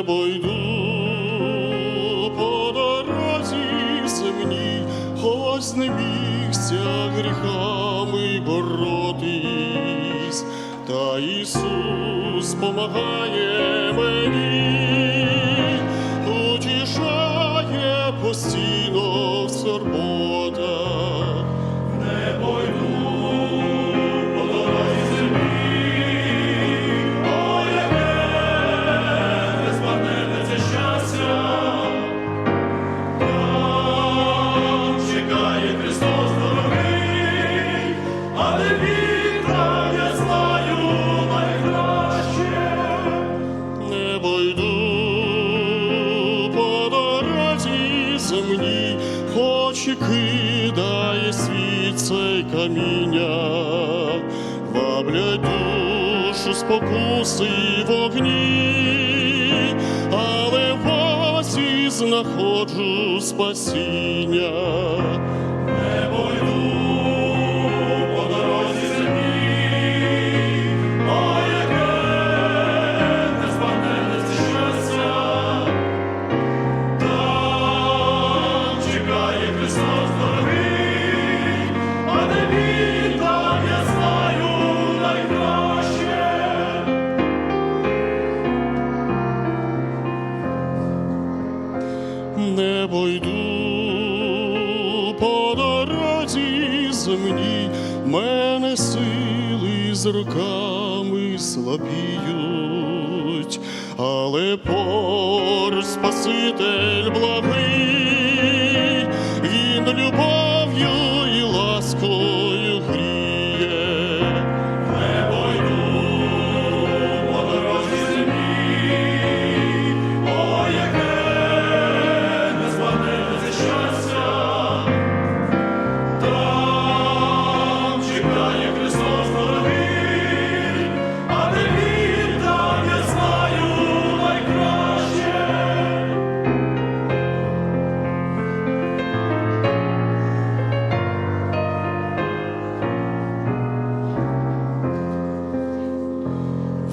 небо йду по дорозі земній, ось не мігся гріхами боротись, та Ісус помагає мені, утішає постійно в сорбо. І кидає світ каміння, ваблять душу спокуси й вогні, але в Бозі знаходжу спасіння. Не йду. По дорозі земній, мене сили з роками слабіють, але поруч Спаситель благий,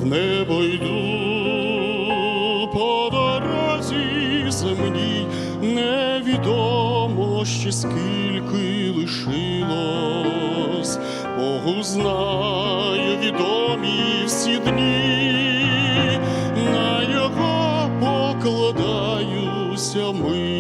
небо йду по дорозі земній, невідомо ще скільки лишилось, Богу знаю відомі всі дні, на його покладаюся милі.